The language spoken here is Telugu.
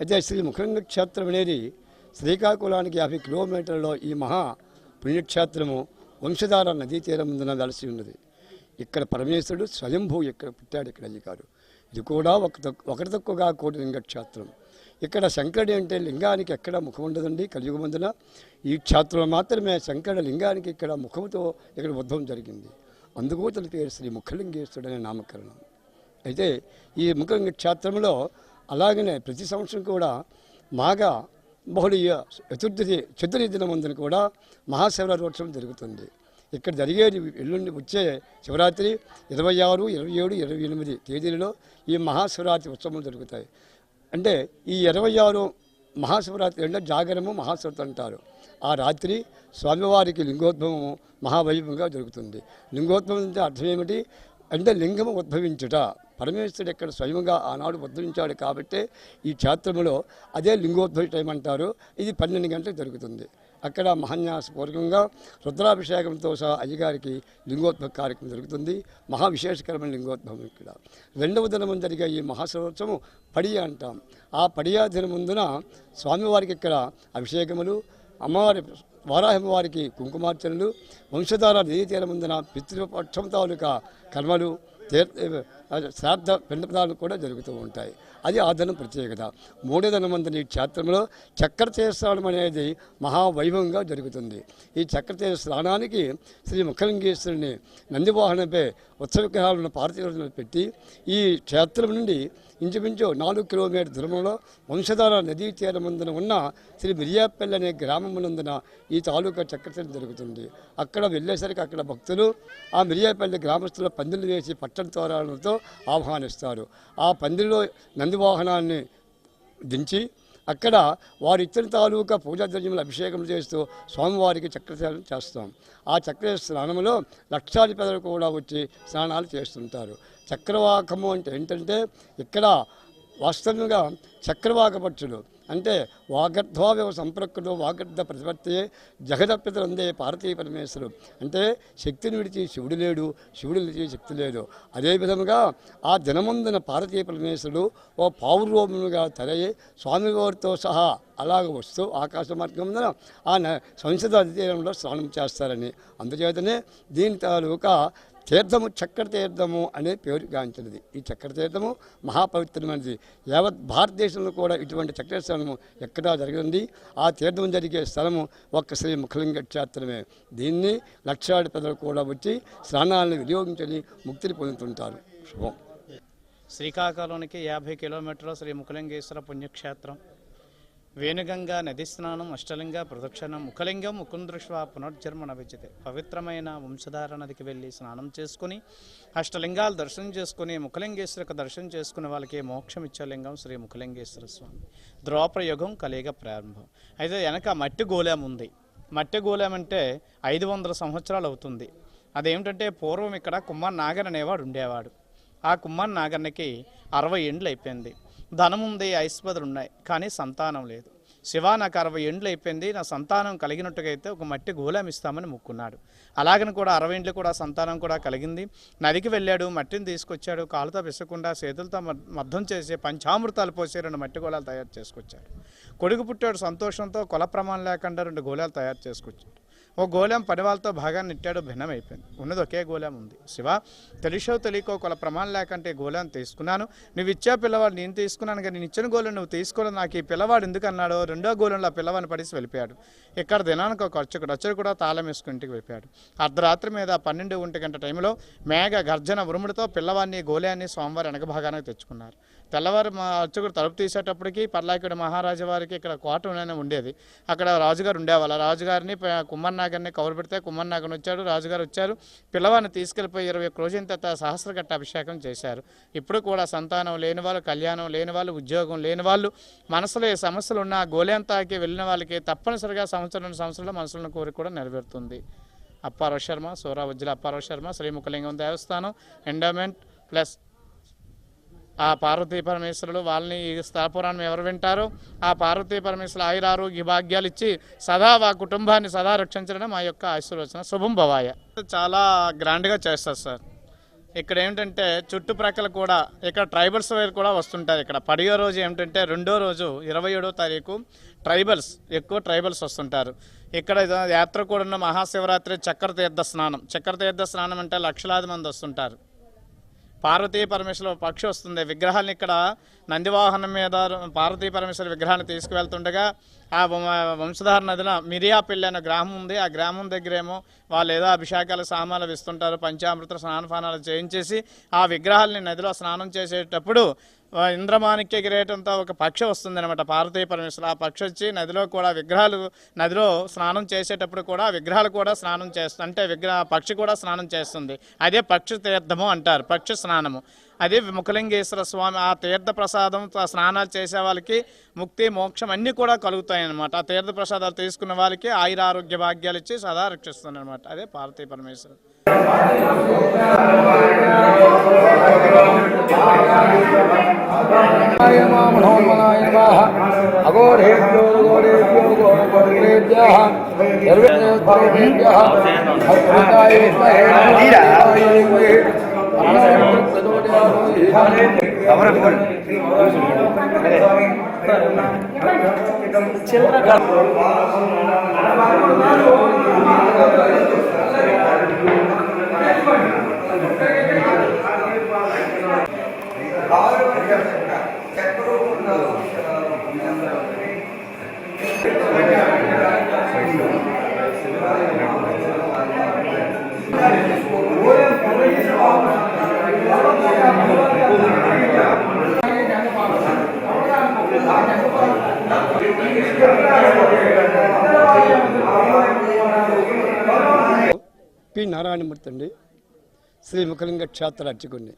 అయితే శ్రీ ముఖంగ క్షేత్రం అనేది శ్రీకాకుళానికి యాభై కిలోమీటర్లలో ఈ మహా పుణ్యక్షేత్రము వంశధార నదీ తీరం ముందున దలసి ఉన్నది. ఇక్కడ పరమేశ్వరుడు స్వయంభూ ఇక్కడ పుట్టాడు ఇక్కడ అయ్యగారు. ఇది కూడా ఒక ఒకటి తక్కువగా కోటి లింగ క్షేత్రం. ఇక్కడ శంకరుడు అంటే లింగానికి ఎక్కడ ముఖం ఉండదండి కలియుగమందున ఈ క్షేత్రంలో మాత్రమే శంకరుడు లింగానికి ఇక్కడ ముఖంతో ఇక్కడ ఉద్భవం జరిగింది. అందుకు తన పేరు శ్రీ ముఖలింగేశ్వరుడు అనే నామకరణం. అయితే ఈ ముఖలింగ క్షేత్రంలో అలాగనే ప్రతి సంవత్సరం కూడా మాఘ బహుళీయ చతుర్థి చతుర్థి దినమందున కూడా మహాశివరాత్రోత్సవం జరుగుతుంది. ఇక్కడ జరిగేది ఎల్లుండి వచ్చే శివరాత్రి ఇరవై ఆరు ఇరవై ఏడు ఇరవై ఎనిమిది తేదీలలో ఈ మహాశివరాత్రి ఉత్సవం జరుగుతాయి. అంటే ఈ ఇరవై ఆరు మహాశివరాత్రి అంటే జాగరము మహాశివరాత్రి అంటారు. ఆ రాత్రి స్వామివారికి లింగోద్భవము మహావైభవంగా జరుగుతుంది. లింగోద్భవం అంటే అర్థం ఏమిటి? అంటే లింగము ఉద్భవించుట. పరమేశ్వరుడు ఇక్కడ స్వయంగా ఆనాడు ఉద్ధరించాడు కాబట్టి ఈ క్షేత్రంలో అదే లింగోద్భవ టైం అంటారు ఇది పన్నెండు గంటలకు జరుగుతుంది. అక్కడ మహాన్యాసపూర్వకంగా రుద్రాభిషేకంతో సహా అయ్యగారికి లింగోద్భవ కార్యక్రమం జరుగుతుంది. మహా విశేషకరమైన లింగోద్భవం ఇక్కడ. రెండవ దినం జరిగే ఈ మహాసరోత్సవం పడియా అంటాం. ఆ పడియా దినం ముందున స్వామివారికి ఇక్కడ అభిషేకములు అమ్మవారి వారాహమ్మవారికి కుంకుమార్చనలు వంశధార నదీ తీరముందున పితృపక్షం తాలూకా కర్మలు తీర్థ శ్రాద్ధ పిండపదాలు కూడా జరుగుతూ ఉంటాయి. అది ఆ ప్రత్యేకత. మూడో ధనమందని ఈ క్షేత్రంలో చక్ర తీర్థస్నానం అనేది మహావైభవంగా జరుగుతుంది. ఈ చక్ర తీర్థ స్నానానికి శ్రీ ముఖలింగేశ్వరుని నందివాహనపై ఉత్సవ విగ్రహాలను పార్థివులను పెట్టి ఈ క్షేత్రం నుండి ఇంచుమించు నాలుగు కిలోమీటర్ దూరంలో వంశధార నదీ తీరమందున ఉన్న శ్రీ మిరియాపల్లి అనే గ్రామమునందున ఈ తాలూకా చక్రతీర్థం జరుగుతుంది. అక్కడ వెళ్ళేసరికి అక్కడ భక్తులు ఆ మిరియాపల్లి గ్రామస్తుల పందిళ్ళు వేసి పట్టణ తోరణలతో ఆహ్వానిస్తారు. ఆ పందిరిలో నందివాహనాన్ని దించి అక్కడ వారు ఇచ్చిన తాలూకా పూజా ద్రవ్యములు అభిషేకం చేస్తూ స్వామివారికి చక్రస్నానం చేస్తాం. ఆ చక్ర స్నానంలో లక్షాధిపతులు కూడా వచ్చి స్నానాలు చేస్తుంటారు. చక్రవాకము అంటే ఏంటంటే ఇక్కడ వాస్తవంగా చక్రవాక పక్షులు అంటే వాగర్ధ్వావ్యవ సంపర్కుడు వాగర్ధ ప్రతిపత్తి జగదప్పితలందే పార్వతీ పరమేశ్వరుడు. అంటే శక్తిని విడిచి శివుడు లేడు శివుడు విడిచి శక్తి లేడు అదే విధముగా ఆ దినమందున పార్వతీ పరమేశ్వరుడు ఓ పావురూపముగా తరయి స్వామివారితో సహా అలాగ వస్తూ ఆకాశ మార్గం ఆ సంసద తీరంలో స్నానం చేస్తారని. అందుచేతనే దీని తాలూకా తీర్థము చక్కెర తీర్థము అనే పేరు గాంచినది ఈ చక్కెర తీర్థము మహాపవిత్రమైనది. యావత్ భారతదేశంలో కూడా ఇటువంటి చక్కెర స్థలము ఎక్కడా జరిగింది ఆ తీర్థం జరిగే స్థలము ఒక్క శ్రీ ముఖలింగ క్షేత్రమే. దీన్ని లక్షాది ప్రజలు కూడా వచ్చి స్నానాలను వినియోగించని ముక్తిని పొందుతుంటారు. శుభం. శ్రీకాకుళానికి యాభై కిలోమీటర్ల శ్రీ ముఖలింగేశ్వర పుణ్యక్షేత్రం. వేణుగంగా నది స్నానం అష్టలింగ ప్రదక్షిణం ముఖలింగం ముకుందృష్వ పునర్జన్మ విద్యతే పవిత్రమైన వంశధార నదికి వెళ్ళి స్నానం చేసుకుని అష్టలింగాలు దర్శనం చేసుకుని ముఖలింగేశ్వరకు దర్శనం చేసుకునే వాళ్ళకి మోక్షం ఇచ్చే లింగం శ్రీ ముఖలింగేశ్వర స్వామి. ద్రోపయుగం కలిగ ప్రారంభం. అయితే వెనక మట్టి గోళం ఉంది. మట్టి గోళం అంటే ఐదు వందల సంవత్సరాలు అవుతుంది. అదేమిటంటే పూర్వం ఇక్కడ కుమార్ నాగర్ అనేవాడు ఉండేవాడు. ఆ కుమార్ నాగర్నికి అరవై ఏండ్లు అయిపోయింది. ధనముంది ఐశ్వర్యులు ఉన్నాయి కానీ సంతానం లేదు. శివ నాకు అరవై ఏండ్లు అయిపోయింది నా సంతానం కలిగినట్టుగా అయితే ఒక మట్టి గోళం ఇస్తామని మొక్కున్నాడు. అలాగని కూడా అరవై ఏండ్లు కూడా సంతానం కూడా కలిగింది. నదికి వెళ్ళాడు మట్టిని తీసుకొచ్చాడు కాలుతో విసకుండా చేతులతో మద్దం చేసి పంచామృతాలు పోసి రెండు మట్టి గోళాలు తయారు చేసుకొచ్చాడు. కొడుకు పుట్టాడు సంతోషంతో కొల ప్రమాణం లేకుండా రెండు గోళాలు తయారు చేసుకొచ్చాడు. ఓ గోళం పని వాళ్ళతో భాగాన్ని నెట్టాడు భిన్నం అయిపోయింది ఉన్నది ఒకే గోళం ఉంది. శివ తెలిసో తెలియకో కొల ప్రమాణం లేకంటే గోళం తీసుకున్నాను. నువ్వు ఇచ్చా పిల్లవాడు నేను తీసుకున్నాను కానీ నేను ఇచ్చిన గోళం నువ్వు తీసుకోలేదు. నాకు ఈ పిల్లవాడు ఎందుకు అన్నాడో రెండో గోళంలో ఆ పిల్లవాడిని పడేసి వెళ్ళిపోయాడు. ఇక్కడ దినానికి ఒక అర్చకుడు అర్చకుడు కూడా తాళం వేసుకుని ఇంటికి వెళ్ళిపోయాడు. అర్ధరాత్రి మీద పన్నెండు ఒంటి గంట టైంలో మేఘ గర్జన ఉరుముడితో పిల్లవాడిని గోళాన్ని స్వామివారి వెనక భాగానికి తెచ్చుకున్నారు. తెల్లవారు మా అర్చకుడు తలుపు తీసేటప్పటికి పర్లాకుడు మహారాజు వారికి ఇక్కడ కోట అనే ఉండేది. అక్కడ రాజుగారు ఉండేవాళ్ళు. రాజుగారిని ప- కుమ్మర్నాగర్ని కవర్ పెడితే కుమ్మర్నాగర్ వచ్చాడు రాజుగారు వచ్చారు. పిల్లవాడిని తీసుకెళ్ళిపోయి ఇరవై ఒక్క రోజుల తర్వాత సహస్రగట్ట అభిషేకం చేశారు. ఇప్పుడు కూడా సంతానం లేని వాళ్ళు కళ్యాణం లేని వాళ్ళు ఉద్యోగం లేని వాళ్ళు మనసులో ఏ సమస్యలు ఉన్నా గోలేంతాకి వెళ్ళిన వాళ్ళకి తప్పనిసరిగా సంవత్సరం రెండు సంవత్సరాల మనసులను కోరిక కూడా నెరవేరుతుంది. అప్పారావు శర్మ సూరావజ్జల అప్పారావు శర్మ శ్రీముఖలింగం దేవస్థానం ఎండోమెంట్ ప్లస్ ఆ పార్వతీ పరమేశ్వరుడు వాళ్ళని ఈ స్థాపురాన్ని ఎవరు వింటారో ఆ పార్వతీ పరమేశ్వరులు ఆయురారోగ్య భాగ్యాలు ఇచ్చి సదా ఆ కుటుంబాన్ని సదా రక్షించడం మా యొక్క ఆశీర్వచన. శుభం భవాయ. చాలా గ్రాండ్గా చేస్తారు సార్. ఇక్కడ ఏమిటంటే చుట్టుప్రక్కల కూడా ఇక్కడ ట్రైబల్స్ వేరు కూడా వస్తుంటారు ఇక్కడ. పడియో రోజు ఏమిటంటే రెండో రోజు ఇరవై ఏడో తారీఖు ట్రైబల్స్ ఎక్కువ ట్రైబల్స్ వస్తుంటారు. ఇక్కడ యాత్ర కూడా ఉన్న మహాశివరాత్రి చక్ర తీర్థ స్నానం. చక్ర తీర్థ స్నానం అంటే లక్షలాది మంది వస్తుంటారు. పార్వతీ పరమేశ్వర పక్షి వస్తుంది. విగ్రహాన్ని ఇక్కడ నందివాహనం మీద పార్వతీ పరమేశ్వర విగ్రహాన్ని తీసుకువెళ్తుండగా ఆ వం- వంశధార నదిన మిరియాపల్లి అనే గ్రామం ఉంది. ఆ గ్రామం దగ్గరేమో వాళ్ళు ఏదో అభిషేకాలు సామాన్లు ఇస్తుంటారు పంచామృత స్నానపానాలు చేయించేసి ఆ విగ్రహాలని నదిలో స్నానం చేసేటప్పుడు ఇంద్రమాణిక్య కిరీటంతో ఒక పక్షి వస్తుంది అనమాట పార్వతీ పరమేశ్వర ఆ పక్షి వచ్చి నదిలో కూడా విగ్రహాలు నదిలో స్నానం చేసేటప్పుడు కూడా విగ్రహాలు కూడా స్నానం చేస్తుంది అంటే విగ్రహ పక్షి కూడా స్నానం చేస్తుంది. అదే పక్షి తీర్థము అంటారు పక్షి స్నానము. అదే ముఖలింగేశ్వర స్వామి ఆ తీర్థ ప్రసాదం స్నానాలు చేసే వాళ్ళకి ముక్తి మోక్షం అన్నీ కూడా కలుగుతాయి అనమాట ఆ తీర్థ ప్రసాదాలు తీసుకున్న వాళ్ళకి ఆయుర ఆరోగ్య భాగ్యాలు ఇచ్చి సదా రక్షిస్తుంది అనమాట అదే పార్వతీ పరమేశ్వరు మనోన్మనాయ నమః. అఘోరేభ్యో ఘోరేభ్యో ఘోరఘోరేభ్యः సర్వేభ్యः భక్తాయ విద్మహే నమః ధీమహి పి. నారాయణమూర్తి అండి. శ్రీ ముఖలింగ క్షేత్ర అర్చకుడిని.